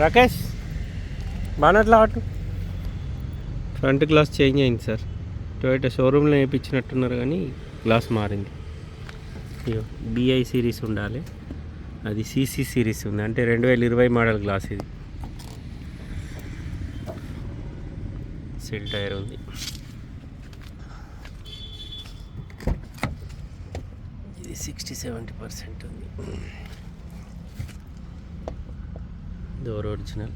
రాకేష్ బానట్లా ఆటు. Front glass change అయింది సార్. టొయోటా షోరూంలో వేయించినట్టున్నారు కానీ గ్లాస్ మారింది. అయ్యో బిఐ సిరీస్ ఉండాలి. అది సిసి సిరీస్ ఉంది. అంటే రెండు వేల ఇరవై మోడల్ గ్లాస్ ఇది. సిల్ టైర్ ఉంది. ఇది సిక్స్టీ సెవెంటీ పర్సెంట్ ఉంది. డోర్ ఒరిజినల్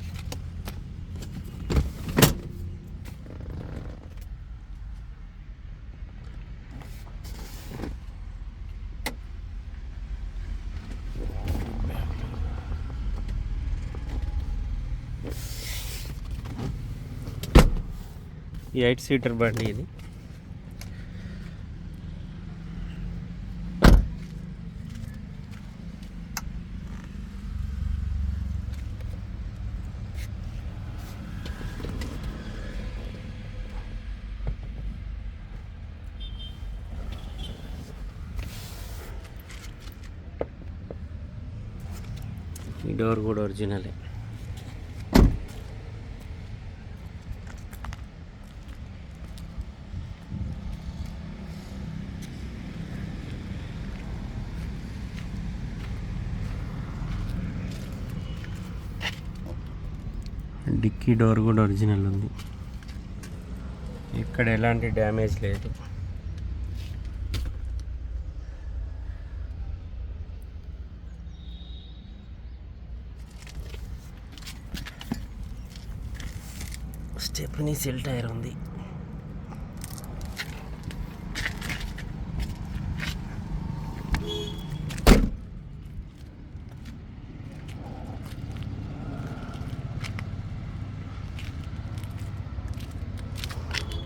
ఈ ఎయిట్ సీటర్ బండి ఇది. డోర్ కూడా ఒరిజినలే. డిక్కీ డోర్ కూడా ఒరిజినల్ ఉంది. ఇక్కడ ఎలాంటి డ్యామేజ్ లేదు. స్టెప్నీ సెల్ టైర్ ఉంది.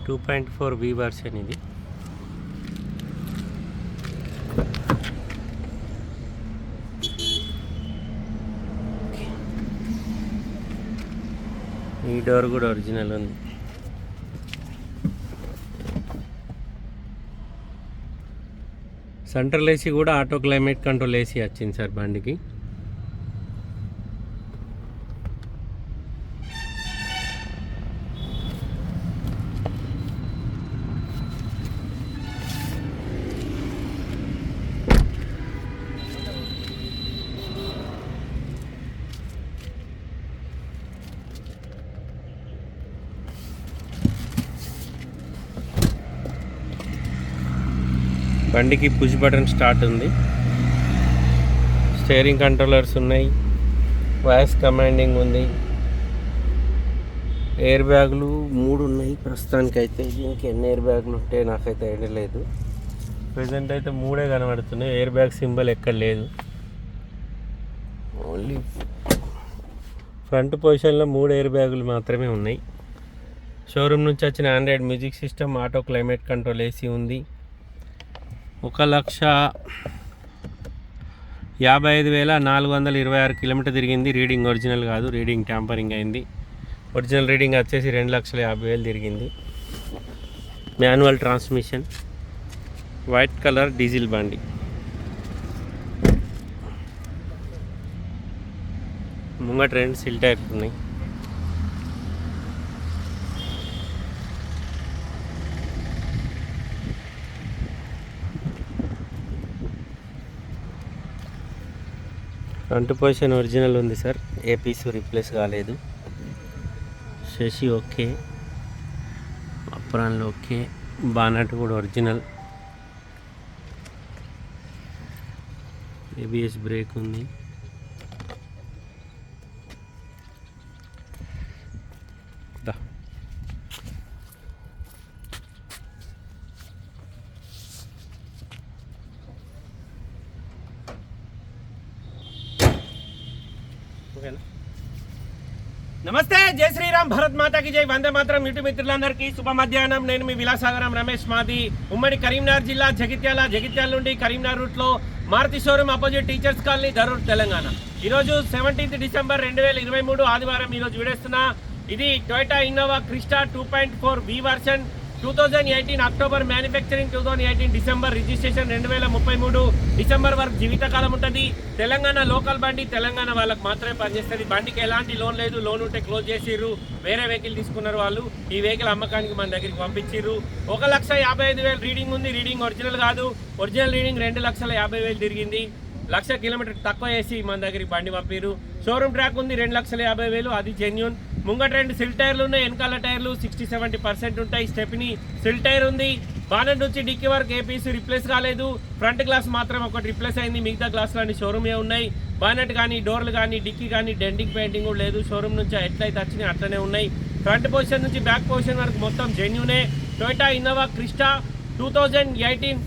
Two point four V version ఇది. డోర్ కూడా ఒరిజినల్ ఉంది. సెంట్రల్ ఏసీ కూడా ఆటో క్లైమేట్ కంట్రోల్ ఏసీ వచ్చింది సార్ బండికి. బండికి పుష్ బటన్ స్టార్ట్ ఉంది. స్టీరింగ్ కంట్రోలర్స్ ఉన్నాయి. వాయిస్ కమాండింగ్ ఉంది. ఎయిర్ బ్యాగులు మూడు ఉన్నాయి. ప్రస్తుతానికి అయితే దీనికి ఎన్ని ఎయిర్ బ్యాగులు ఉంటే నాకైతే ఐడియా లేదు. ప్రజెంట్ అయితే మూడే కనబడుతున్నాయి. ఎయిర్ బ్యాగ్ సింబల్ ఎక్కడ లేదు. ఓన్లీ ఫ్రంట్ పొజిషన్లో మూడు ఎయిర్ బ్యాగులు మాత్రమే ఉన్నాయి. షోరూమ్ నుంచి వచ్చిన Android music system auto climate control AC ఉంది. ఒక లక్ష యాభై ఐదు వేల నాలుగు వందల ఇరవై ఆరు కిలోమీటర్ తిరిగింది. రీడింగ్ ఒరిజినల్ కాదు రీడింగ్ ట్యాంపరింగ్ అయింది. ఒరిజినల్ రీడింగ్ వచ్చేసి రెండు లక్షల యాభై వేలు తిరిగింది. Manual transmission white colour diesel బండి. ముంగట రెండు సిల్ టైర్స్ ఉన్నాయి. ఫ్రంట్ పొజిషన్ ఒరిజినల్ ఉంది సార్. ఏ పీస్ రీప్లేస్ కాలేదు. Chassis okay. అప్రాన్లు ఓకే. బానట్ కూడా ఒరిజినల్. ఏబిఎస్ బ్రేక్ ఉంది. నమస్తే జై శ్రీరామ్ భరత్ మాతాకి జై. వందే మాత్రం ఇటు మిత్రులందరికీ శుభ మధ్యాహ్నం నేను మీ విలాసాగరం రమేష్ మాది. ఉమ్మడి కరీంనగర్ జిల్లా జగిత్యాల జగిత్యాల నుండి కరీంనగర్ రూట్లో Maruti showroom opposite teachers colony Dharur Telangana. ఈరోజు సెవెంటీన్త్ డిసెంబర్ రెండు వేల ఇరవై మూడు ఆదివారం ఈరోజు విడేస్తున్నా. ఇది Toyota Innova Crysta two point four V version. Two thousand eighteen October manufacturing two thousand eighteen December registration రెండు వేల ముప్పై మూడు డిసెంబర్ వరకు జీవితకాలం ఉంటుంది. తెలంగాణ లోకల్ బండి తెలంగాణ వాళ్ళకి మాత్రమే పనిచేస్తుంది. బండికి ఎలాంటి లోన్ లేదు. లోన్ ఉంటే క్లోజ్ చేసిర్రు. వేరే వెహికల్ తీసుకున్నారు వాళ్ళు. ఈ వెహికల్ అమ్మకానికి మన దగ్గరికి పంపించిర్రు. ఒక లక్ష యాభై ఐదు వేలు రీడింగ్ ఉంది. రీడింగ్ ఒరిజినల్ కాదు. ఒరిజినల్ రీడింగ్ రెండు లక్షల యాభై వేలు తిరిగింది. లక్ష కిలోమీటర్ తక్కువ చేసి మన దగ్గరికి బండి పంపిరు షోరూమ్ ట్రాక్ ఉంది. రెండు లక్షల యాభై వేలు. అది జెన్యున్ ముంగట రెండు సిల్ టైర్లు ఉన్నాయి వెనకాల టైర్లు సిక్స్టీ సెవెంటీ పర్సెంట్ ఉంటాయి. స్టెప్ని సిల్ టైర్ ఉంది. బానెట్ నుంచి డిక్కీ వరకు ఏ పీస్ రిప్లేస్ కాలేదు. ఫ్రంట్ గ్లాస్ మాత్రం ఒకటి రిప్లేస్ అయింది. మిగతా గ్లాసులు అన్ని షోరూమే ఉన్నాయి. బానెట్ కానీ డోర్లు కానీ డిక్కీ కానీ డెంటింగ్ పెయింటింగ్ కూడా లేదు. షోరూమ్ నుంచి ఎట్లయితే వచ్చినాయి అట్లనే ఉన్నాయి. ఫ్రంట్ పొజిషన్ నుంచి బ్యాక్ పొజిషన్ వరకు మొత్తం జెన్యునే. Toyota Innova Crysta two thousand eighteen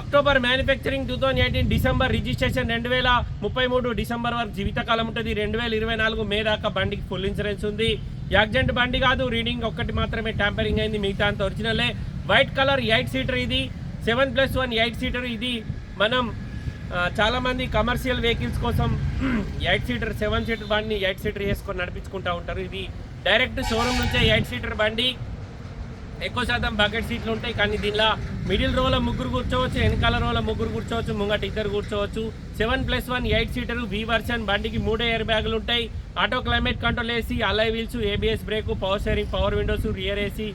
October manufacturing two thousand eighteen December registration రెండు వేల ముప్పై మూడు డిసెంబర్ వరకు జీవితకాలం ఉంటుంది. రెండు వేల ఇరవై నాలుగు మే దాకా బండికి ఫుల్ ఇన్సూరెన్స్ ఉంది. యాక్సిడెంట్ బండి కాదు రీడింగ్ ఒక్కటి మాత్రమే ట్యాంపరింగ్ అయింది. మిగతా అంత ఒరిజినలే. వైట్ కలర్ ఎయిట్ సీటర్ ఇది. Seven plus one eight seater ఇది. మనం చాలామంది కమర్షియల్ వెహికల్స్ కోసం ఎయిట్ సీటర్ సెవెన్ సీటర్ బండిని ఎయిట్ సీటర్ వేసుకొని నడిపించుకుంటూ ఉంటారు. ఇది డైరెక్ట్ షోరూమ్ నుంచే ఎయిట్ సీటర్ బండి. ఎక్కువ శాతం బకెట్ సీట్లు ఉంటాయి. కానీ దీనిలో మిడిల్ రోలో ముగ్గురు కూర్చోవచ్చు వెనకాల రోలో ముగ్గురు కూర్చోవచ్చు ముంగట ఇద్దరు కూర్చోవచ్చు. Seven plus one eight seater V version బండికి మూడే ఎయిర్ బ్యాగులు ఉంటాయి. Auto climate control AC alloy wheels ABS brake power steering power windows rear AC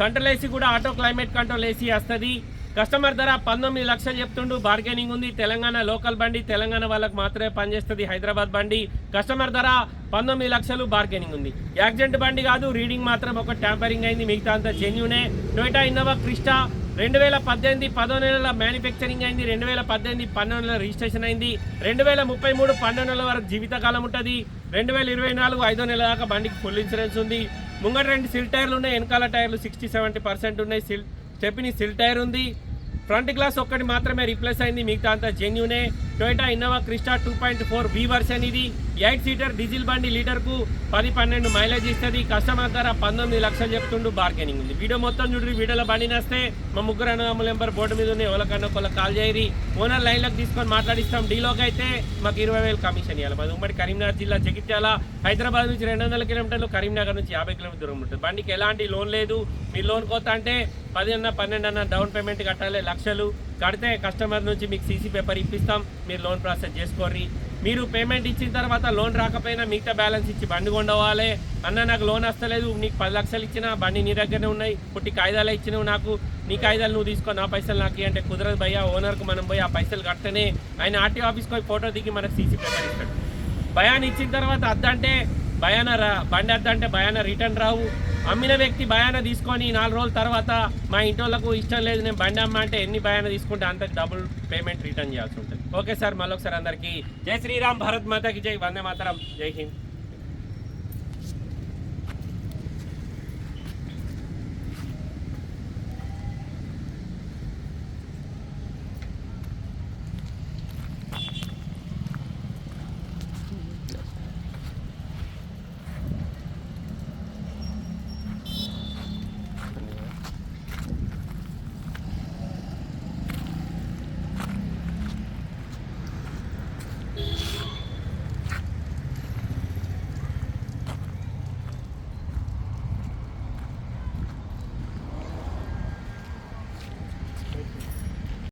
central AC కూడా ఆటో క్లైమేట్ కంట్రోల్ ఏసీ వస్తుంది. కస్టమర్ ధర పంతొమ్మిది లక్షలు చెప్తుండు. బార్గెనింగ్ ఉంది. తెలంగాణ లోకల్ బండి తెలంగాణ వాళ్ళకి మాత్రమే పనిచేస్తుంది హైదరాబాద్ బండి. కస్టమర్ ధర పంతొమ్మిది లక్షలు బార్గెనింగ్ ఉంది. యాక్సిడెంట్ బండి కాదు రీడింగ్ మాత్రం ఒక ట్యాంపరింగ్ అయింది. మిగతా అంతా జెన్యునే. టొయోటా ఇన్నోవా క్రిస్టా రెండు వేల పద్దెనిమిది పదో నెలల మ్యానుఫ్యాక్చరింగ్ అయింది. రెండు వేల పద్దెనిమిది పన్నెండు నెలల రిజిస్ట్రేషన్ అయింది. రెండు వేల ముప్పై మూడు పన్నెండు నెలల వరకు జీవితకాలం ఉంటుంది. రెండు వేల ఇరవై నాలుగు ఐదో నెల దాకా బండికి ఫుల్ ఇన్సూరెన్స్ ఉంది. ముంగట రెండు సిల్ టైర్లు ఉన్నాయి. వెనకాల టైర్లు సిక్స్టీ సెవెంటీ పర్సెంట్ ఉన్నాయి. సిల్ చెప్పిన సిల్ టైర్ ఉంది. ఫ్రంట్ గ్లాస్ ఒక్కటి మాత్రమే రీప్లేస్ అయింది. మిగతా అంతా జెన్యునే Toyota Innova Crysta two point four V version ఇది. ఎయిట్ సీటర్ డీజిల్ బండి లీటర్కు పది పన్నెండు మైలేజ్ ఇస్తుంది. కస్టమర్ ధర పంతొమ్మిది లక్షలు చెప్తుండు బార్గెనింగ్ ఉంది. వీడియో మొత్తం చూడండి వీడియోలో బండి నస్తే. మా ముగ్గురు అన్నదమ్ముల నెంబర్ బోర్డు మీద ఉన్నాయి. ఎవరికన్నా ఒకళ్ళకి కాల్ చేయరి ఓనర్ లైన్లోకి తీసుకొని మాట్లాడిస్తాం. డీలోకి అయితే మాకు ఇరవై వేలు కమిషన్ ఇవ్వాలి మాది ఉమ్మడి కరీంనగర్ జిల్లా జగిత్యాల. హైదరాబాద్ నుంచి రెండు వందల కిలోమీటర్లు కరీంనగర్ నుంచి యాభై కిలోమీటర్ దూరం ఉంటుంది. బండికి ఎలాంటి లోన్ లేదు. మీరు లోన్ కోత అంటే పది అన్న పన్నెండు అన్న డౌన్ పేమెంట్ కట్టాలి లక్షలు. కడితే కస్టమర్ నుంచి మీకు సీసీ పేపర్ ఇప్పిస్తాం. మీరు లోన్ ప్రాసెస్ చేసుకోర్రి. మీరు పేమెంట్ ఇచ్చిన తర్వాత లోన్ రాకపోయినా మిగతా బ్యాలెన్స్ ఇచ్చి బండి కొండవాలి అన్న నాకు లోన్ వస్తలేదు. నీకు పది లక్షలు ఇచ్చిన బండి నీ దగ్గరనే ఉన్నాయి. పుట్టి కాగితాలు ఇచ్చినావు నాకు. నీ కాగితాలు నువ్వు తీసుకో నా పైసలు నాకు అంటే కుదరదు భయ్యా. ఓనర్కు మనం పోయి ఆ పైసలు కట్టనే. ఆయన ఆర్టీ ఆఫీస్కి పోయి ఫోటో దిగి మనకు సీసీ పేపర్ ఇస్తాడు. భయాన్ని ఇచ్చిన తర్వాత అద్దంటే భయాన రా. బండి అద్దంటే భయాన రిటర్న్ రావు. అమ్మిన వ్యక్తి భయాన తీసుకొని నాలుగు రోజుల తర్వాత మా ఇంటి వాళ్ళకు ఇష్టం లేదు నేను బండి అమ్మ అంటే ఎన్ని భయాన తీసుకుంటే అంత డబుల్ పేమెంట్ రిటర్న్ చేయాల్సి ఉంటుంది. ఓకే సార్ మళ్ళొకసారి అందరికీ. జై శ్రీరామ్ భారత్ మాతకి జై. వందే మాతరం. జై హింద్.